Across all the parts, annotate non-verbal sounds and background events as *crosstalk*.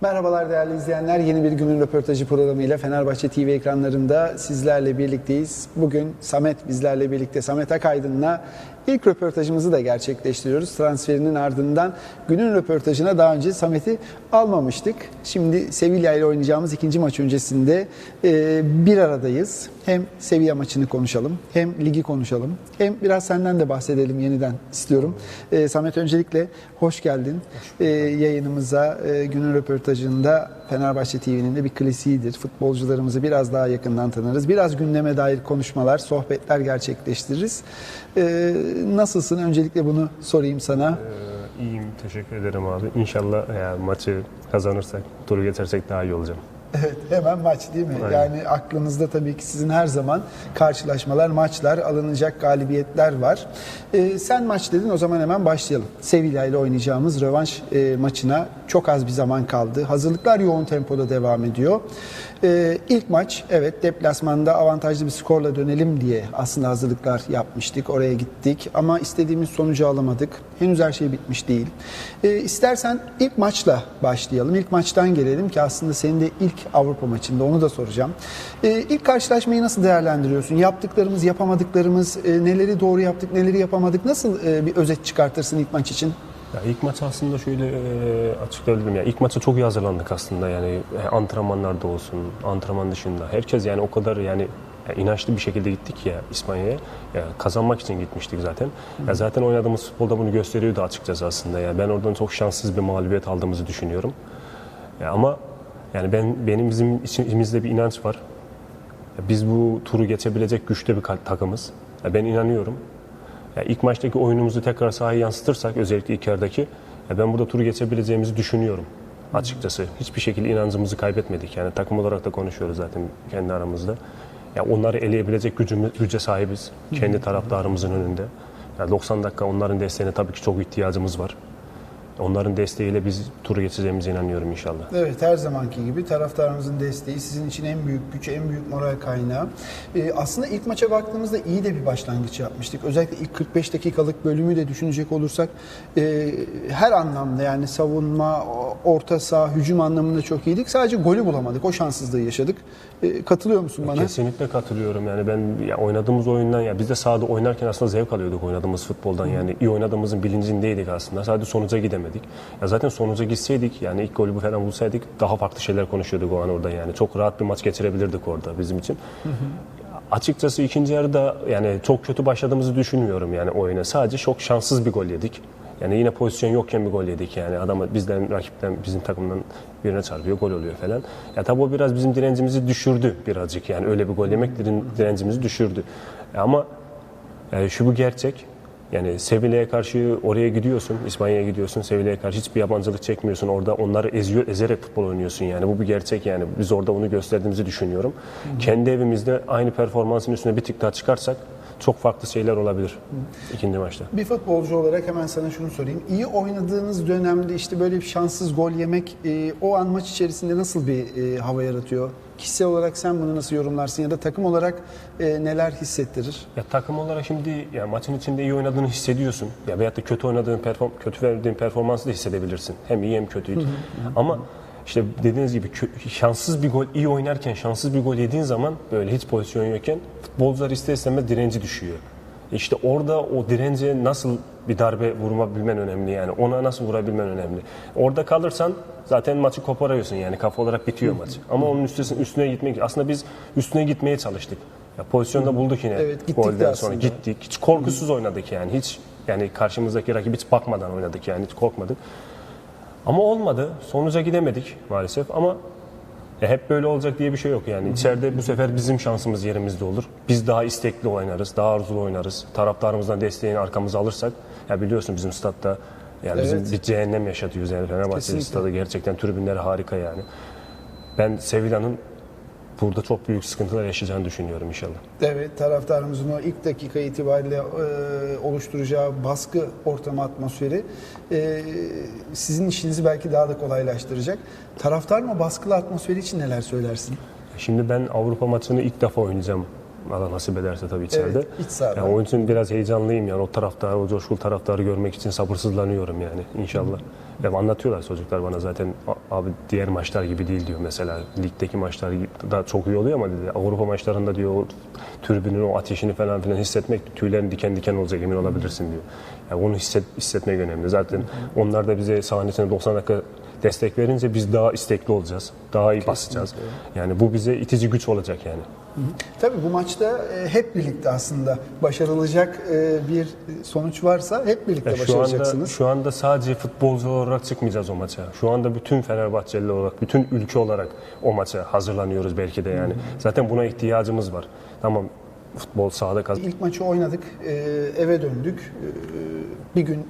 Merhabalar değerli izleyenler. Yeni bir günün röportajı programıyla Fenerbahçe TV ekranlarında sizlerle birlikteyiz. Bugün Samet bizlerle birlikte. Samet Akaydın'la ilk röportajımızı da gerçekleştiriyoruz. Transferinin ardından günün röportajına daha önce Samet'i almamıştık. Şimdi Sevilla ile oynayacağımız ikinci maç öncesinde e, bir aradayız. Hem Sevilla maçını konuşalım, hem ligi konuşalım, hem biraz senden de bahsedelim yeniden istiyorum. E, Samet öncelikle hoş geldin. E, yayınımıza günün röportajında Fenerbahçe TV'nin de bir klasiğidir. Futbolcularımızı biraz daha yakından tanırız. Biraz gündeme dair konuşmalar, sohbetler gerçekleştiririz. E, nasılsın? Öncelikle bunu sorayım sana. Ee, iyiyim, teşekkür ederim abi. İnşallah yani maçı kazanırsak, turu geçersek daha iyi olacağım. Evet hemen maç değil mi? Aynen. Yani aklınızda tabii ki sizin her zaman karşılaşmalar, maçlar, alınacak galibiyetler var. Ee, sen maç dedin o zaman hemen başlayalım. Sevilla ile oynayacağımız rövanş e, maçına çok az bir zaman kaldı. Hazırlıklar yoğun tempoda devam ediyor. Ee, ilk maç evet deplasmanda avantajlı bir skorla dönelim diye aslında hazırlıklar yapmıştık. Oraya gittik ama istediğimiz sonucu alamadık. Henüz her şey bitmiş değil. Ee, istersen ilk maçla başlayalım. İlk maçtan gelelim ki aslında senin de ilk Avrupa maçında onu da soracağım. Ee, ilk karşılaşmayı nasıl değerlendiriyorsun? Yaptıklarımız, yapamadıklarımız, e, neleri doğru yaptık, neleri yapamadık? Nasıl e, bir özet çıkartırsın ilk maç için? Ya ilk maç aslında şöyle e, açıklayabilirim ya. İlk maça çok iyi hazırlandık aslında yani e, antrenmanlarda olsun, antrenman dışında. Herkes yani o kadar yani ya inançlı bir şekilde gittik ya İspanya'ya. Ya kazanmak için gitmiştik zaten. Ya zaten oynadığımız futbolda bunu gösteriyordu açıkçası aslında. Ya ben oradan çok şanssız bir mağlubiyet aldığımızı düşünüyorum. Ya ama yani ben benim bizim içimizde bir inanç var. Ya biz bu turu geçebilecek güçte bir takımız. Ya ben inanıyorum. Ya ilk maçtaki oyunumuzu tekrar sahaya yansıtırsak özellikle ilk yarıdaki ya ben burada turu geçebileceğimizi düşünüyorum açıkçası. Hiçbir şekilde inancımızı kaybetmedik. Yani takım olarak da konuşuyoruz zaten kendi aramızda. Ya onları eleyebilecek gücümüz, güce sahibiz. Kendi taraftarımızın önünde. Ya 90 dakika onların desteğine tabii ki çok ihtiyacımız var. Onların desteğiyle biz turu geçeceğimize inanıyorum inşallah. Evet her zamanki gibi taraftarımızın desteği sizin için en büyük güç, en büyük moral kaynağı. Ee, aslında ilk maça baktığımızda iyi de bir başlangıç yapmıştık. Özellikle ilk 45 dakikalık bölümü de düşünecek olursak e, her anlamda yani savunma, orta saha, hücum anlamında çok iyiydik. Sadece golü bulamadık. O şanssızlığı yaşadık. E, katılıyor musun bana? Kesinlikle katılıyorum yani ben ya oynadığımız oyundan ya biz de sahada oynarken aslında zevk alıyorduk oynadığımız futboldan yani iyi oynadığımızın bilincindeydik aslında sadece sonuca gidemedik. Ya zaten sonuca gitseydik yani ilk golü bu falan bulsaydık daha farklı şeyler konuşuyorduk o an orada yani çok rahat bir maç geçirebilirdik orada bizim için. Açıkçası ikinci yarıda yani çok kötü başladığımızı düşünmüyorum yani oyuna. Sadece çok şanssız bir gol yedik. Yani yine pozisyon yokken bir gol yedik yani. Adam bizden, rakipten, bizim takımdan birine çarpıyor, gol oluyor falan. Ya tabii o biraz bizim direncimizi düşürdü birazcık. Yani öyle bir gol yemek diren- direncimizi düşürdü. Ama yani şu bu gerçek. Yani Sevilla'ya karşı oraya gidiyorsun, İspanya'ya gidiyorsun, Sevilla'ya karşı hiçbir yabancılık çekmiyorsun. Orada onları eziyor, ezerek futbol oynuyorsun yani. Bu bir gerçek yani. Biz orada onu gösterdiğimizi düşünüyorum. Kendi evimizde aynı performansın üstüne bir tık daha çıkarsak çok farklı şeyler olabilir ikinci maçta. Bir futbolcu olarak hemen sana şunu sorayım. İyi oynadığınız dönemde işte böyle bir şanssız gol yemek e, o an maç içerisinde nasıl bir e, hava yaratıyor? Kişisel olarak sen bunu nasıl yorumlarsın ya da takım olarak e, neler hissettirir? Ya takım olarak şimdi ya maçın içinde iyi oynadığını hissediyorsun. Ya veyahut da kötü oynadığın perform kötü verdiğin performansı da hissedebilirsin. Hem iyi hem kötü. Ama işte dediğiniz gibi şanssız bir gol iyi oynarken şanssız bir gol yediğin zaman böyle hiç pozisyon yokken futbolcular ister istemez direnci düşüyor. İşte orada o dirence nasıl bir darbe vurabilmen önemli yani. Ona nasıl vurabilmen önemli. Orada kalırsan zaten maçı koparıyorsun yani kafa olarak bitiyor maç. Ama onun üstüne, üstüne gitmek aslında biz üstüne gitmeye çalıştık. Ya pozisyonda bulduk yine Evet, gittik de golden sonra gittik. Hiç korkusuz oynadık yani. Hiç yani karşımızdaki rakip hiç bakmadan oynadık yani hiç korkmadık. Ama olmadı. Sonuca gidemedik maalesef ama ya hep böyle olacak diye bir şey yok yani. İçeride bu sefer bizim şansımız yerimizde olur. Biz daha istekli oynarız, daha arzulu oynarız. Taraftarımızdan desteğini arkamıza alırsak ya biliyorsun bizim statta yani bizim Evet. bir cehennem yaşatıyoruz yani Fenerbahçe Kesinlikle. stadı gerçekten tribünleri harika yani. Ben Sevilla'nın burada çok büyük sıkıntılar yaşayacağını düşünüyorum inşallah. Evet taraftarımızın o ilk dakika itibariyle e, oluşturacağı baskı ortamı atmosferi e, sizin işinizi belki daha da kolaylaştıracak. Taraftarın o baskılı atmosferi için neler söylersin? Şimdi ben Avrupa maçını ilk defa oynayacağım Allah nasip ederse tabii içeride. Evet, iç sahada. Yani onun için biraz heyecanlıyım yani o taraftarı, o coşkulu taraftarı görmek için sabırsızlanıyorum yani inşallah. Ve anlatıyorlar çocuklar bana zaten "A- abi diğer maçlar gibi değil diyor mesela. Ligdeki maçlar da çok iyi oluyor ama dedi Avrupa maçlarında diyor o tribünün o ateşini falan filan hissetmek tüylerin diken diken olacak emin olabilirsin diyor. Yani onu hisset, hissetmek önemli. Zaten onlar da bize sahnesine 90 dakika destek verince biz daha istekli olacağız. Daha iyi basacağız. Yani bu bize itici güç olacak yani. Tabii bu maçta e, hep birlikte aslında başarılacak e, bir sonuç varsa hep birlikte Ya şu anda başaracaksınız. şu anda sadece futbolcu olarak çıkmayacağız o maça. Şu anda bütün Fenerbahçeli olarak, bütün ülke olarak o maça hazırlanıyoruz belki de yani. Zaten buna ihtiyacımız var. Tamam futbol sahada kaz. İlk maçı oynadık, e, eve döndük. Bir gün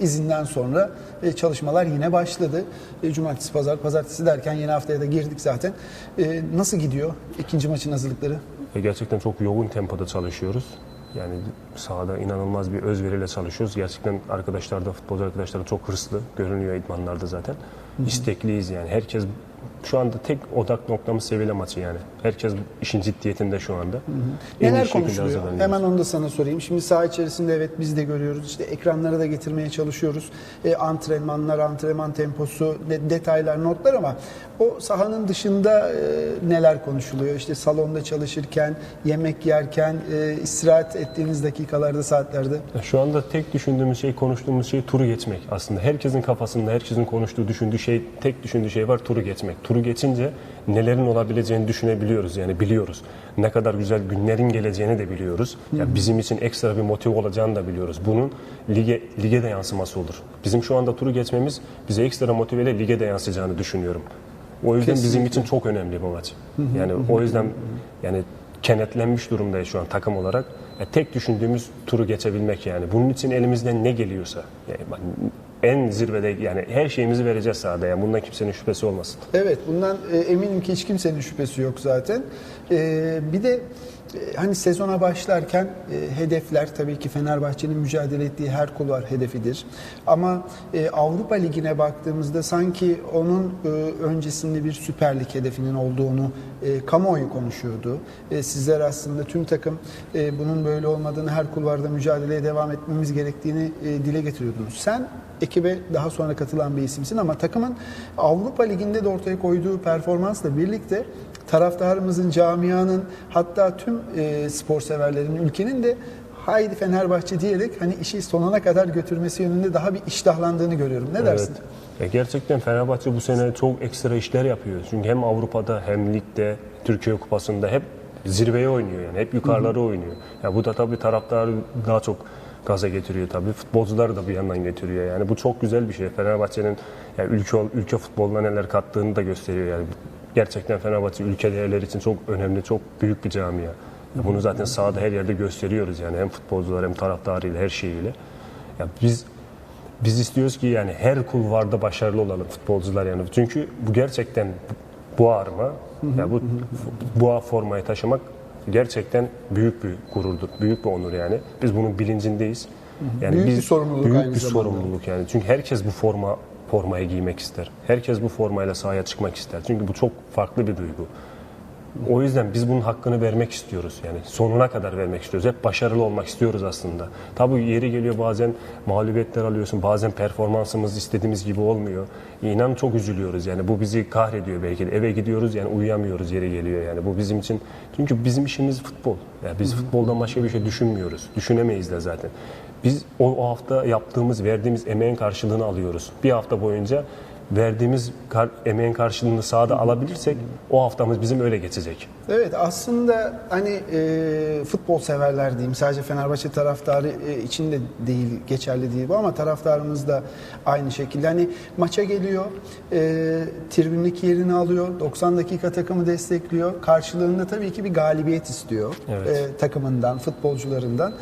izinden sonra e, çalışmalar yine başladı. E, Cumartesi, pazar, pazartesi derken yeni haftaya da girdik zaten. E, Nasıl gidiyor ikinci maçın hazırlıkları? Gerçekten çok yoğun tempoda çalışıyoruz. Yani sahada inanılmaz bir özveriyle çalışıyoruz. Gerçekten arkadaşlar da futbolcu arkadaşlar da çok hırslı görünüyor idmanlarda zaten. İstekliyiz yani. Herkes şu anda tek odak noktamız Sevilla maçı yani. Herkes işin ciddiyetinde şu anda. En iyi Neler konuşuluyor? Hemen onu da sana sorayım. Şimdi saha içerisinde evet biz de görüyoruz. İşte ekranlara da getirmeye çalışıyoruz. E, antrenmanlar, antrenman temposu, de- detaylar, notlar ama o sahanın dışında e, neler konuşuluyor? İşte salonda çalışırken, yemek yerken, e, istirahat ettiğiniz dakikalarda, saatlerde. Şu anda tek düşündüğümüz şey, konuştuğumuz şey turu geçmek aslında. Herkesin kafasında, herkesin konuştuğu, düşündüğü şey, tek düşündüğü şey var turu geçmek. Turu geçince nelerin olabileceğini düşünebiliyoruz yani biliyoruz. Ne kadar güzel günlerin geleceğini de biliyoruz. Ya bizim için ekstra bir motive olacağını da biliyoruz. Bunun lige lige de yansıması olur. Bizim şu anda turu geçmemiz bize ekstra motiveyle lige de yansıyacağını düşünüyorum. O yüzden bizim için çok önemli bu maç. Yani o yüzden yani kenetlenmiş durumdayız şu an takım olarak. Ya tek düşündüğümüz turu geçebilmek yani. Bunun için elimizden ne geliyorsa. Yani en zirvede yani her şeyimizi vereceğiz sahada. Yani bundan kimsenin şüphesi olmasın. Evet, bundan e, eminim ki hiç kimsenin şüphesi yok zaten. E, bir de hani sezona başlarken e, hedefler tabii ki Fenerbahçe'nin mücadele ettiği her kulvar hedefidir. Ama e, Avrupa Ligi'ne baktığımızda sanki onun e, öncesinde bir Süper Lig hedefinin olduğunu e, kamuoyu konuşuyordu. E, sizler aslında tüm takım e, bunun böyle olmadığını, her kulvarda mücadeleye devam etmemiz gerektiğini e, dile getiriyordunuz. Sen ekibe daha sonra katılan bir isimsin ama takımın Avrupa Ligi'nde de ortaya koyduğu performansla birlikte taraftarımızın, camianın hatta tüm e, spor severlerin, ülkenin de haydi Fenerbahçe diyerek hani işi sonuna kadar götürmesi yönünde daha bir iştahlandığını görüyorum. Ne dersin? Evet. Ya gerçekten Fenerbahçe bu sene çok ekstra işler yapıyor. Çünkü hem Avrupa'da hem ligde, Türkiye Kupası'nda hep zirveye oynuyor yani. Hep yukarılara oynuyor. Ya bu da tabii taraftarı daha çok gaza getiriyor tabii. Futbolcuları da bir yandan getiriyor. Yani bu çok güzel bir şey. Fenerbahçe'nin yani ülke ülke futboluna neler kattığını da gösteriyor yani. Gerçekten Fenerbahçe ülke değerleri için çok önemli, çok büyük bir camia. Bunu zaten sahada her yerde gösteriyoruz yani hem futbolcular hem taraftarıyla her şeyiyle. Ya biz biz istiyoruz ki yani her kulvarda başarılı olalım futbolcular yani. Çünkü bu gerçekten bu arma, ya bu bu formayı taşımak gerçekten büyük bir gururdur, büyük bir onur yani. Biz bunun bilincindeyiz. Yani Büyük biz bir sorumluluk büyük aynı bir zamanda. sorumluluk yani. Çünkü herkes bu forma formayı giymek ister. Herkes bu formayla sahaya çıkmak ister. Çünkü bu çok farklı bir duygu. O yüzden biz bunun hakkını vermek istiyoruz. Yani sonuna kadar vermek istiyoruz. Hep başarılı olmak istiyoruz aslında. Tabii yeri geliyor bazen mağlubiyetler alıyorsun. Bazen performansımız istediğimiz gibi olmuyor. İnan çok üzülüyoruz. Yani bu bizi kahrediyor belki de. Eve gidiyoruz yani uyuyamıyoruz yeri geliyor. Yani bu bizim için çünkü bizim işimiz futbol. Yani biz futboldan başka bir şey düşünmüyoruz. Düşünemeyiz de zaten. Biz o, o hafta yaptığımız, verdiğimiz emeğin karşılığını alıyoruz. Bir hafta boyunca verdiğimiz kar, emeğin karşılığını sahada alabilirsek o haftamız bizim öyle geçecek. Evet aslında hani e, futbol severler diyeyim sadece Fenerbahçe taraftarı e, için de değil geçerli değil bu ama taraftarımız da aynı şekilde hani maça geliyor e, tribündeki yerini alıyor 90 dakika takımı destekliyor karşılığında tabii ki bir galibiyet istiyor Evet. e, takımından futbolcularından.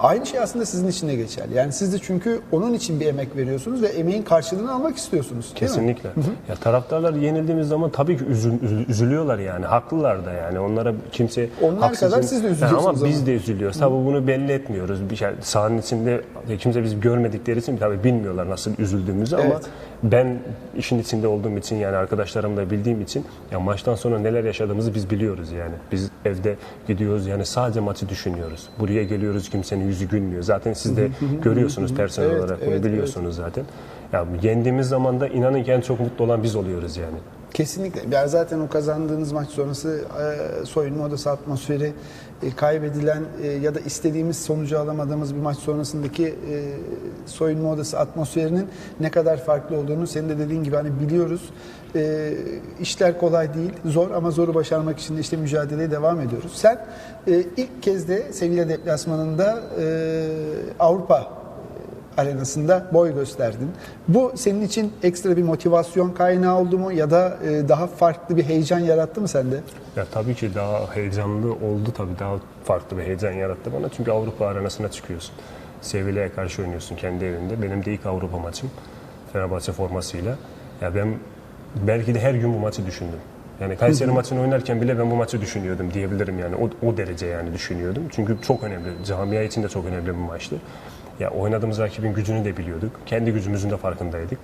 Aynı şey aslında sizin için de geçerli. Yani siz de çünkü onun için bir emek veriyorsunuz ve emeğin karşılığını almak istiyorsunuz. Kesinlikle. Ya taraftarlar yenildiğimiz zaman tabii ki üzül- üzül- üzülüyorlar yani. Haklılar da yani. Onlara kimse Onlar haksızın- kadar siz de üzülüyorsunuz Ama biz de üzülüyoruz. Tabii bunu belli etmiyoruz. Bir şey sahanın içinde kimse biz görmedikleri için tabii bilmiyorlar nasıl üzüldüğümüzü ama Evet. ben işin içinde olduğum için yani arkadaşlarım da bildiğim için ya maçtan sonra neler yaşadığımızı biz biliyoruz yani. Biz Evde gidiyoruz yani sadece maçı düşünüyoruz. Buraya geliyoruz kimsenin yüzü gülmüyor. Zaten siz de *laughs* görüyorsunuz personel Evet, olarak bunu evet, biliyorsunuz zaten. Ya yendiğimiz zaman da inanın ki en çok mutlu olan biz oluyoruz yani. Kesinlikle. Yani zaten o kazandığınız maç sonrası e, soyunma odası atmosferi, e, kaybedilen e, ya da istediğimiz sonucu alamadığımız bir maç sonrasındaki soyunma odası atmosferinin ne kadar farklı olduğunu senin de dediğin gibi hani biliyoruz. E, işler kolay değil, zor ama zoru başarmak için de işte mücadeleye devam ediyoruz. Sen e, ilk kez de Sevilla deplasmanında e, Avrupa arenasında boy gösterdin. Bu senin için ekstra bir motivasyon kaynağı oldu mu ya da e, daha farklı bir heyecan yarattı mı sende? Ya tabii ki daha heyecanlı oldu tabii daha farklı bir heyecan yarattı bana. Çünkü Avrupa arenasına çıkıyorsun. Sevilla'ya karşı oynuyorsun kendi evinde. Benim de ilk Avrupa maçım Fenerbahçe formasıyla. Ya ben belki de her gün bu maçı düşündüm. Yani Kayseri maçını oynarken bile ben bu maçı düşünüyordum diyebilirim yani. O, o derece yani düşünüyordum. Çünkü çok önemli. Camia için de çok önemli bir maçtı. Ya oynadığımız rakibin gücünü de biliyorduk. Kendi gücümüzün de farkındaydık.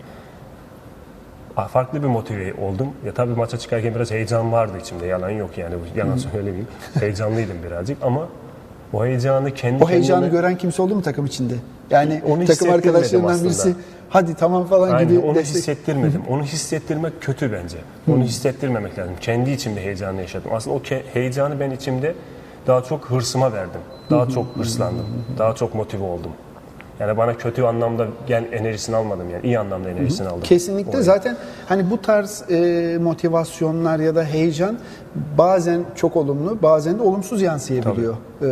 Ah, farklı bir motive oldum. Ya tabii maça çıkarken biraz heyecan vardı içimde. Yalan yok yani. Yalan söylemeyeyim. Heyecanlıydım birazcık ama o heyecanı kendi O heyecanı kendime- gören kimse oldu mu takım içinde? Yani Onu takım arkadaşlarından birisi hadi tamam falan Aynen, gibi onu destek- hissettirmedim. Onu hissettirmek kötü bence. Onu hissettirmemek lazım. Kendi içimde heyecanı yaşadım. Aslında o heyecanı ben içimde daha çok hırsıma verdim. Daha çok hırslandım. Daha çok motive oldum. Yani bana kötü anlamda gel enerjisini almadım yani. iyi anlamda enerjisini aldım. Kesinlikle zaten hani bu tarz e, motivasyonlar ya da heyecan bazen çok olumlu bazen de olumsuz yansıyabiliyor e,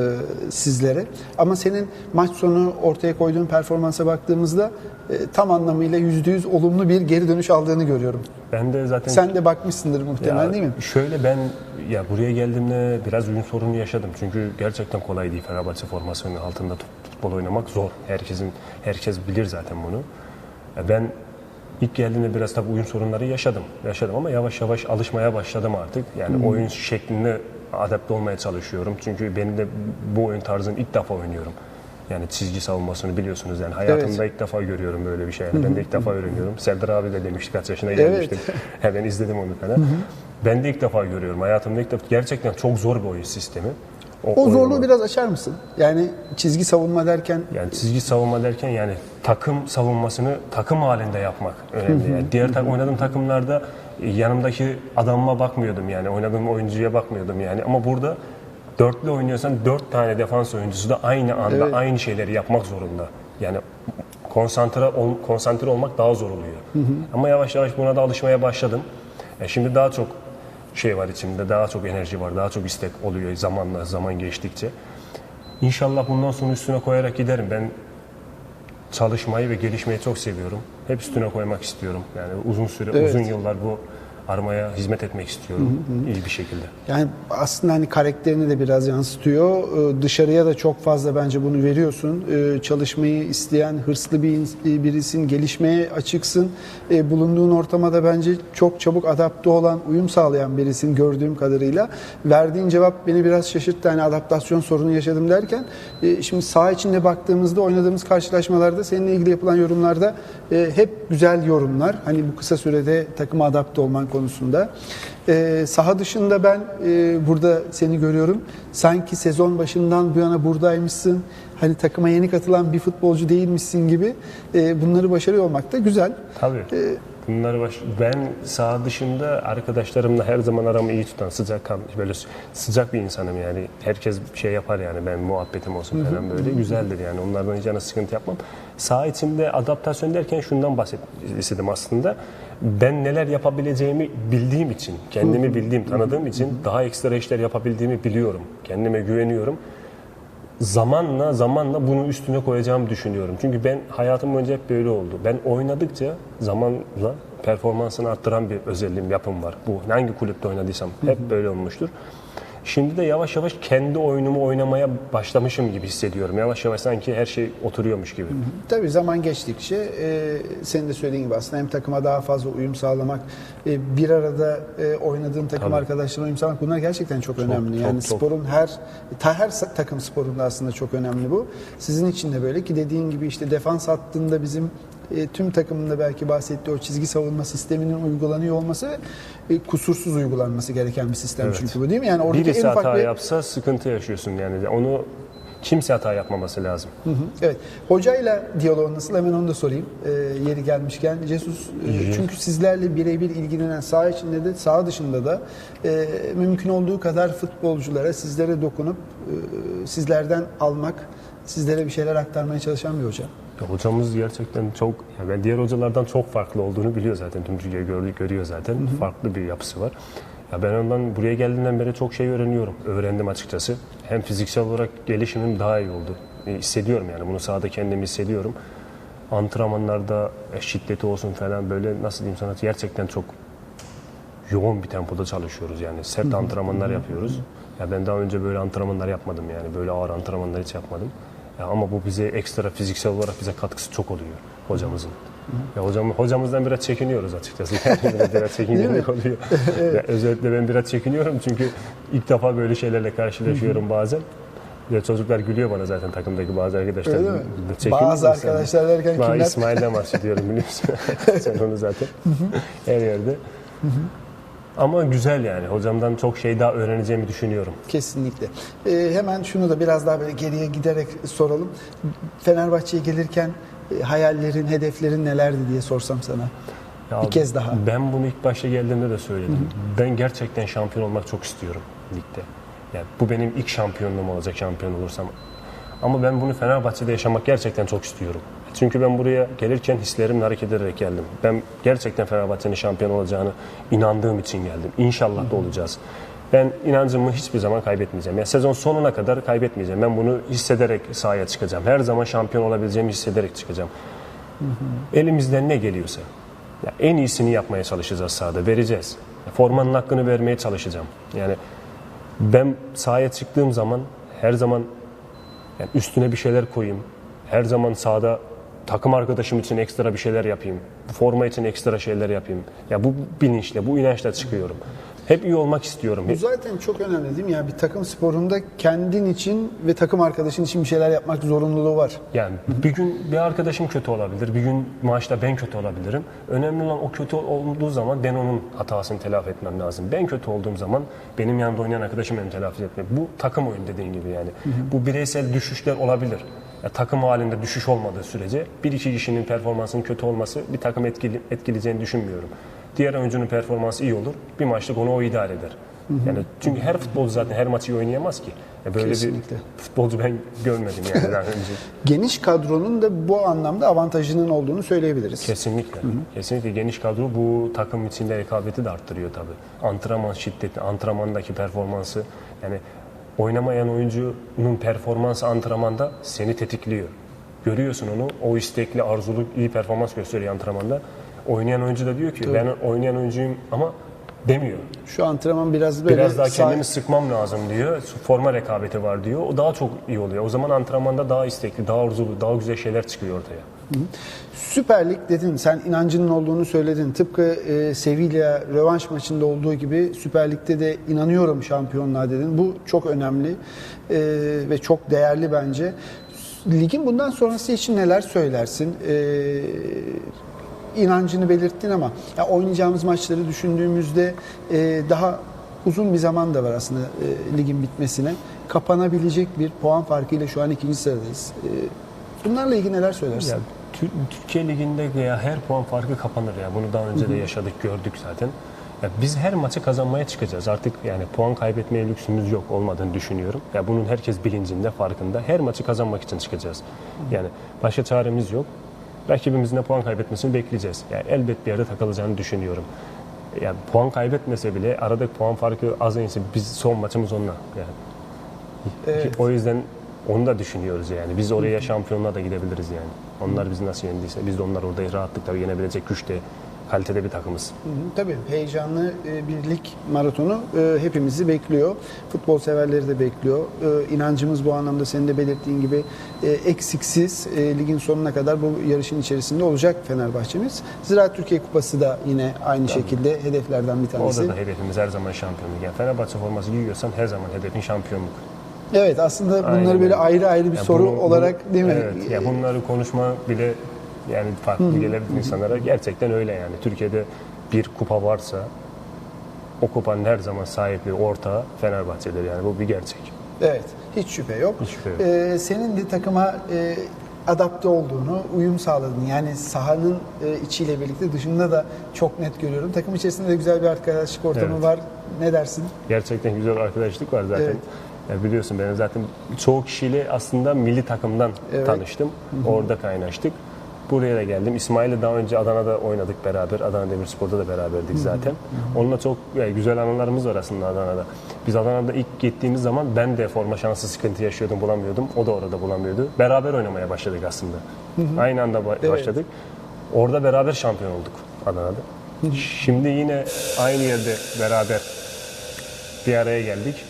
sizlere. Ama senin maç sonu ortaya koyduğun performansa baktığımızda e, tam anlamıyla yüzde yüz olumlu bir geri dönüş aldığını görüyorum. Ben de zaten Sen de bakmışsındır muhtemelen Ya değil mi? Şöyle ben ya buraya geldiğimde biraz uyum sorunu yaşadım. Çünkü gerçekten kolay değil Fenerbahçe formasyonu altında futbol oynamak zor. Herkesin herkes bilir zaten bunu. Ben ilk geldiğimde biraz tabii uyum sorunları yaşadım. Yaşadım ama yavaş yavaş alışmaya başladım artık. Yani oyun şekline adapte olmaya çalışıyorum. Çünkü benim de bu oyun tarzını ilk defa oynuyorum. Yani çizgi savunmasını biliyorsunuz yani hayatımda ilk defa görüyorum böyle bir şey. Yani ben de ilk defa öğreniyorum. Serdar abi de demişti kaç yaşına gelmiştik. He, ben izledim onu falan. Ben de ilk defa görüyorum. Hayatımda ilk defa gerçekten çok zor bir oyun sistemi. O zorluğu oyunu- biraz açar mısın? Yani çizgi savunma derken yani çizgi savunma derken yani takım savunmasını takım halinde yapmak önemli. Yani diğer tak oynadığım takımlarda e, yanımdaki adamıma bakmıyordum yani oynadığım oyuncuya bakmıyordum yani ama burada dörtlü oynuyorsan dört tane defans oyuncusu da aynı anda Evet. aynı şeyleri yapmak zorunda. Yani konsantre ol, konsantre olmak daha zor oluyor. Ama yavaş yavaş buna da alışmaya başladım. E, şimdi daha çok şey var içimde, daha çok enerji var, daha çok istek oluyor zamanla, zaman geçtikçe. İnşallah bundan sonra üstüne koyarak giderim. Ben çalışmayı ve gelişmeyi çok seviyorum. Hep üstüne koymak istiyorum. Yani uzun süre, Evet. uzun yıllar bu armaya hizmet etmek istiyorum iyi bir şekilde. Yani aslında hani karakterini de biraz yansıtıyor. Ee, Dışarıya da çok fazla bence bunu veriyorsun. Ee, Çalışmayı isteyen, hırslı bir ins- birisin, gelişmeye açıksın. Ee, Bulunduğun ortama da bence çok çabuk adapte olan, uyum sağlayan birisin gördüğüm kadarıyla. Verdiğin cevap beni biraz şaşırttı. Hani adaptasyon sorunu yaşadım derken. e, Şimdi saha içinde baktığımızda oynadığımız karşılaşmalarda seninle ilgili yapılan yorumlarda e, hep güzel yorumlar. Hani bu kısa sürede takıma adapte olman konusunda. Ee, saha dışında ben e, burada seni görüyorum. Sanki sezon başından bu yana buradaymışsın. Hani takıma yeni katılan bir futbolcu değilmişsin gibi. E, bunları başarıyor olmak da güzel. Tabii. Ee, Bunları baş... Ben saha dışında arkadaşlarımla her zaman aramı iyi tutan, sıcak kan, böyle sıcak bir insanım yani. Herkes şey yapar yani ben muhabbetim olsun falan böyle. Güzeldir yani. Onlardan hiç yana sıkıntı yapmam. Saha içinde adaptasyon derken şundan bahsetmek istedim aslında. Ben neler yapabileceğimi bildiğim için, kendimi bildiğim, tanıdığım için daha ekstra işler yapabildiğimi biliyorum. Kendime güveniyorum zamanla zamanla bunu üstüne koyacağımı düşünüyorum. Çünkü ben hayatım boyunca hep böyle oldu. Ben oynadıkça zamanla performansını arttıran bir özelliğim, yapım var. Bu hangi kulüpte oynadıysam hep böyle olmuştur. Şimdi de yavaş yavaş kendi oyunumu oynamaya başlamışım gibi hissediyorum. Yavaş yavaş sanki her şey oturuyormuş gibi. Tabii zaman geçtikçe e, senin de söylediğin gibi aslında hem takıma daha fazla uyum sağlamak, e, bir arada e, oynadığın takım Tabii. arkadaşlarına uyum sağlamak bunlar gerçekten çok, önemli. çok, yani çok. sporun her ta, her takım sporunda aslında çok önemli bu. Sizin için de böyle ki dediğin gibi işte defans hattında bizim e, tüm takımında belki bahsettiği o çizgi savunma sisteminin uygulanıyor olması ve e, kusursuz uygulanması gereken bir sistem Evet. çünkü bu değil mi? Yani oradaki Birisi en ufak hata bir yapsa sıkıntı yaşıyorsun yani. Onu kimse hata yapmaması lazım. Hı hı, Evet. Hocayla diyaloğun nasıl? Hemen onu da sorayım. Ee, yeri gelmişken. Jesus e, çünkü sizlerle birebir ilgilenen saha içinde de saha dışında da e, mümkün olduğu kadar futbolculara sizlere dokunup e, sizlerden almak, sizlere bir şeyler aktarmaya çalışan bir hoca. Ya hocamız gerçekten çok, ya ben diğer hocalardan çok farklı olduğunu biliyor zaten. Tüm Türkiye gördü, görüyor zaten. Farklı bir yapısı var. Ya ben ondan buraya geldiğinden beri çok şey öğreniyorum. Öğrendim açıkçası. Hem fiziksel olarak gelişimim daha iyi oldu. E, hissediyorum yani bunu sahada kendimi hissediyorum. Antrenmanlarda e, şiddeti olsun falan böyle nasıl diyeyim sana gerçekten çok yoğun bir tempoda çalışıyoruz yani sert antrenmanlar yapıyoruz. Ya ben daha önce böyle antrenmanlar yapmadım yani böyle ağır antrenmanlar hiç yapmadım. Ya ama bu bize ekstra fiziksel olarak bize katkısı çok oluyor hocamızın. Ya hocam hocamızdan biraz çekiniyoruz açıkçası. *laughs* Yani biraz, çekingenlik oluyor. *laughs* Ya özellikle ben biraz çekiniyorum çünkü ilk defa böyle şeylerle karşılaşıyorum bazen. Ya çocuklar gülüyor bana zaten takımdaki bazı arkadaşlar. Öyle mi? Bazı arkadaşlar derken kimler? İsmail'den bahsediyorum biliyorsun. *laughs* Sen onu zaten her yerde. Ama güzel yani. Hocamdan çok şey daha öğreneceğimi düşünüyorum. Kesinlikle. Ee, hemen şunu da biraz daha böyle geriye giderek soralım. Fenerbahçe'ye gelirken e, hayallerin, hedeflerin nelerdi diye sorsam sana. Ya Bir kez daha. Ben bunu ilk başta geldiğimde de söyledim. Ben gerçekten şampiyon olmak çok istiyorum ligde. Yani bu benim ilk şampiyonluğum olacak şampiyon olursam. Ama ben bunu Fenerbahçe'de yaşamak gerçekten çok istiyorum. Çünkü ben buraya gelirken hislerimle hareket ederek geldim. Ben gerçekten Fenerbahçe'nin şampiyon olacağını inandığım için geldim. İnşallah da olacağız. Ben inancımı hiçbir zaman kaybetmeyeceğim. Yani sezon sonuna kadar kaybetmeyeceğim. Ben bunu hissederek sahaya çıkacağım. Her zaman şampiyon olabileceğimi hissederek çıkacağım. Elimizden ne geliyorsa. Ya en iyisini yapmaya çalışacağız sahada. Vereceğiz. Formanın hakkını vermeye çalışacağım. Yani ben sahaya çıktığım zaman her zaman yani üstüne bir şeyler koyayım. Her zaman sahada takım arkadaşım için ekstra bir şeyler yapayım. Forma için ekstra şeyler yapayım. Ya bu bilinçle, bu inançla çıkıyorum. Hep iyi olmak istiyorum. Bu zaten çok önemli değil mi? Yani bir takım sporunda kendin için ve takım arkadaşın için bir şeyler yapmak zorunluluğu var. Yani bir gün bir arkadaşım kötü olabilir, bir gün maçta ben kötü olabilirim. Önemli olan o kötü olduğu zaman ben onun hatasını telafi etmem lazım. Ben kötü olduğum zaman benim yanında oynayan arkadaşım benim telafi etmek. Bu takım oyunu dediğin gibi yani. Bu bireysel düşüşler olabilir. Takım halinde düşüş olmadığı sürece bir iki kişinin performansının kötü olması bir takım etkili, etkileyeceğini düşünmüyorum. Diğer oyuncunun performansı iyi olur. Bir maçlık onu o idare eder. Yani çünkü her futbolcu zaten her maçı oynayamaz ki. Ya böyle Kesinlikle. bir futbolcu ben görmedim yani daha önce. *laughs* Geniş kadronun da bu anlamda avantajının olduğunu söyleyebiliriz. Kesinlikle. Kesinlikle geniş kadro bu takım içinde rekabeti de arttırıyor tabii. Antrenman şiddeti, antrenmandaki performansı yani oynamayan oyuncunun performansı antrenmanda seni tetikliyor. Görüyorsun onu. O istekli, arzulu, iyi performans gösteriyor antrenmanda. Oynayan oyuncu da diyor ki ben oynayan oyuncuyum ama demiyor. Şu antrenman biraz böyle Biraz daha sağ- kendimi sıkmam lazım diyor. Forma rekabeti var diyor. O daha çok iyi oluyor. O zaman antrenmanda daha istekli, daha arzulu, daha güzel şeyler çıkıyor ortaya. Süper Lig dedin, sen inancının olduğunu söyledin. Tıpkı e, Sevilla rövanş maçında olduğu gibi Süper Lig'de de inanıyorum şampiyonluğa dedin. Bu çok önemli e, ve çok değerli bence. Ligin bundan sonrası için neler söylersin? E, inancını belirttin ama ya oynayacağımız maçları düşündüğümüzde e, daha uzun bir zaman da var aslında e, ligin bitmesine. Kapanabilecek bir puan farkıyla şu an ikinci sıradayız. E, bunlarla ilgili neler söylersin? Ya, Tür- Türkiye Ligi'nde ya her puan farkı kapanır ya. Bunu daha önce de yaşadık, gördük zaten. Ya biz her maçı kazanmaya çıkacağız. Artık yani puan kaybetmeye lüksümüz yok olmadığını düşünüyorum. Ya bunun herkes bilincinde, farkında. Her maçı kazanmak için çıkacağız. Yani başka çaremiz yok. Rakibimizin de puan kaybetmesini bekleyeceğiz. Yani elbet bir yerde takılacağını düşünüyorum. Yani puan kaybetmese bile aradaki puan farkı az iyisi biz son maçımız onunla. Yani Evet. o yüzden onu da düşünüyoruz yani. Biz oraya şampiyonluğa da gidebiliriz yani. Onlar bizi nasıl yendiyse biz de onlar orada rahatlıkla yenebilecek güçte, kalitede bir takımız. Tabii heyecanlı e, bir lig maratonu e, hepimizi bekliyor. Futbol severleri de bekliyor. E, İnancımız bu anlamda senin de belirttiğin gibi eksiksiz ligin sonuna kadar bu yarışın içerisinde olacak Fenerbahçe'miz. Ziraat Türkiye Kupası da yine aynı şekilde hedeflerden bir tanesi. Orada da hedefimiz her zaman şampiyonluk. Yani Fenerbahçe forması giyiyorsan her zaman hedefin şampiyonluk. Evet aslında bunları Aynen böyle öyle. ayrı ayrı bir Ya soru bunu- olarak değil mi? Evet. Ya bunları konuşma bile Yani farklı gelebilir insanlara. Gerçekten öyle yani. Türkiye'de bir kupa varsa o kupanın her zaman sahipliği ortağı Fenerbahçe'dir yani bu bir gerçek. Evet, hiç şüphe yok. Hiç şüphe yok. Ee, senin de takıma e, adapte olduğunu, uyum sağladığını yani sahanın e, içiyle birlikte dışında da çok net görüyorum. Takım içerisinde de güzel bir arkadaşlık ortamı Evet. var. Ne dersin? Gerçekten güzel arkadaşlık var zaten. Evet. Biliyorsun ben zaten çoğu kişiyle aslında milli takımdan Evet. tanıştım. Orada kaynaştık. Buraya da geldim. İsmail'le daha önce Adana'da oynadık beraber. Adana Demirspor'da da beraberdik zaten. Onunla çok yani güzel anılarımız var aslında Adana'da. Biz Adana'da ilk gittiğimiz zaman ben de forma şansı sıkıntı yaşıyordum, bulamıyordum. O da orada bulamıyordu. Beraber oynamaya başladık aslında. Aynı anda ba- Evet. başladık. Orada beraber şampiyon olduk Adana'da. Şimdi yine aynı yerde beraber bir araya geldik.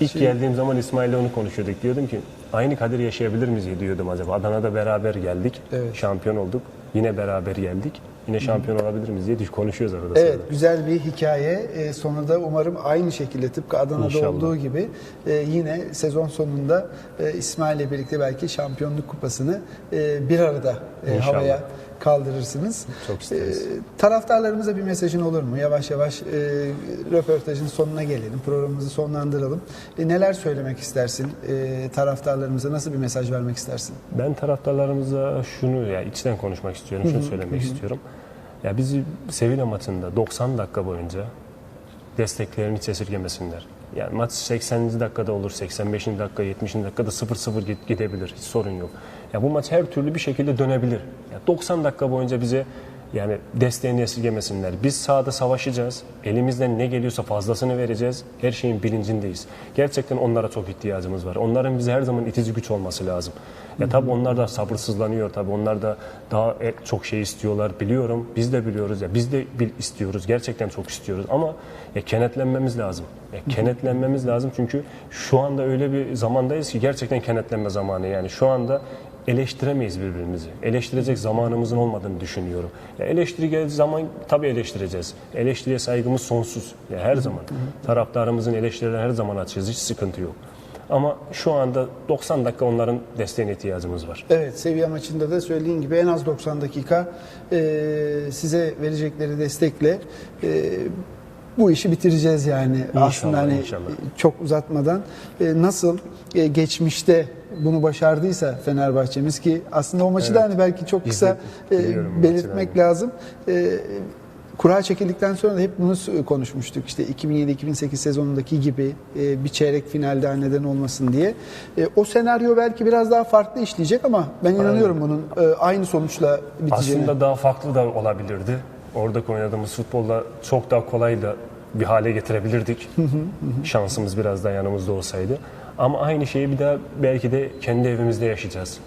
İlk geldiğim zaman İsmail'le onu konuşuyorduk. Diyordum ki aynı kader yaşayabilir miyiz diyordum acaba. Adana'da beraber geldik. Evet. Şampiyon olduk. Yine beraber geldik. Yine şampiyon olabilir miyiz diye konuşuyoruz arada Evet, sırada. güzel bir hikaye. Ee, sonra da umarım aynı şekilde tıpkı Adana'da İnşallah. olduğu gibi e, yine sezon sonunda e, İsmail'le birlikte belki şampiyonluk kupasını e, bir arada e, İnşallah. havaya kaldırırsınız. Çok isteriz. Ee, taraftarlarımıza bir mesajın olur mu? Yavaş yavaş e, röportajın sonuna gelelim, programımızı sonlandıralım. E, neler söylemek istersin e, taraftarlarımıza? Nasıl bir mesaj vermek istersin? Ben taraftarlarımıza şunu ya içten konuşmak istiyorum, şunu söylemek istiyorum. Ya bizi Sevilla maçında 90 dakika boyunca desteklerini esirgemesinler. Yani maç 80. dakikada olur, 85. dakika, 70. dakikada 0-0 git- gidebilir. Hiç sorun yok. Ya bu maç her türlü bir şekilde dönebilir. Ya 90 dakika boyunca bize yani desteğini esirgemesinler. Biz sahada savaşacağız. Elimizden ne geliyorsa fazlasını vereceğiz. Her şeyin bilincindeyiz. Gerçekten onlara çok ihtiyacımız var. Onların bize her zaman itici güç olması lazım. Ya tabii onlar da sabırsızlanıyor. Tabii onlar da daha e- çok şey istiyorlar. Biliyorum. Biz de biliyoruz. Ya biz de bil- istiyoruz. Gerçekten çok istiyoruz. Ama ya kenetlenmemiz lazım. Ya kenetlenmemiz lazım çünkü şu anda öyle bir zamandayız ki gerçekten kenetlenme zamanı. Yani şu anda eleştiremeyiz birbirimizi. Eleştirecek zamanımızın olmadığını düşünüyorum. Ya eleştiri geldiği zaman tabii eleştireceğiz. Eleştiriye saygımız sonsuz. Ya her zaman. Taraftarımızın eleştirilerine her zaman açığız. Hiç sıkıntı yok. Ama şu anda 90 dakika onların desteğine ihtiyacımız var. Evet, seviye maçında da söylediğin gibi en az 90 dakika e, size verecekleri destekle e, bu işi bitireceğiz yani. Aslında hani inşallah. çok uzatmadan e, nasıl e, geçmişte bunu başardıysa Fenerbahçe'miz ki aslında o maçı da hani belki çok kısa İzledim, e, belirtmek lazım. Kura çekildikten sonra da hep bunu konuşmuştuk. İşte 2007-2008 sezonundaki gibi bir çeyrek finalde neden olmasın diye. E, o senaryo belki biraz daha farklı işleyecek ama ben inanıyorum bunun e, aynı sonuçla biteceğine. Aslında daha farklı da olabilirdi. Oradaki oynadığımız futbolla çok daha kolay da bir hale getirebilirdik. Şansımız biraz daha yanımızda olsaydı. Ama aynı şeyi bir daha belki de kendi evimizde yaşayacağız.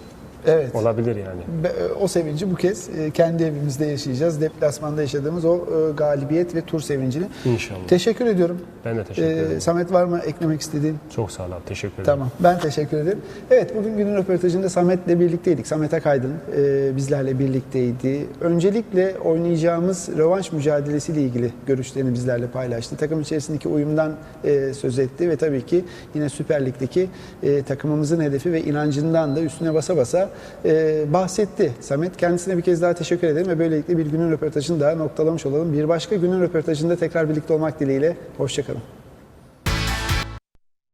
Evet. Olabilir yani. Be- O sevinci bu kez e, kendi evimizde yaşayacağız. Deplasmanda yaşadığımız o e, galibiyet ve tur sevincini. İnşallah. Teşekkür ediyorum. Ben de teşekkür E, ederim. Samet var mı eklemek istediğin? Çok sağ ol abi. Teşekkür ederim. Tamam. Ben teşekkür ederim. Evet bugün günün röportajında Samet'le birlikteydik. Samet Akaydın e, bizlerle birlikteydi. Öncelikle oynayacağımız rövanş mücadelesiyle ilgili görüşlerini bizlerle paylaştı. Takım içerisindeki uyumdan e, söz etti ve tabii ki yine Süper Lig'deki e, takımımızın hedefi ve inancından da üstüne basa basa e, bahsetti. Samet kendisine bir kez daha teşekkür ederim ve böylelikle bir günün röportajını daha noktalamış olalım. Bir başka günün röportajında tekrar birlikte olmak dileğiyle. Hoşçakalın.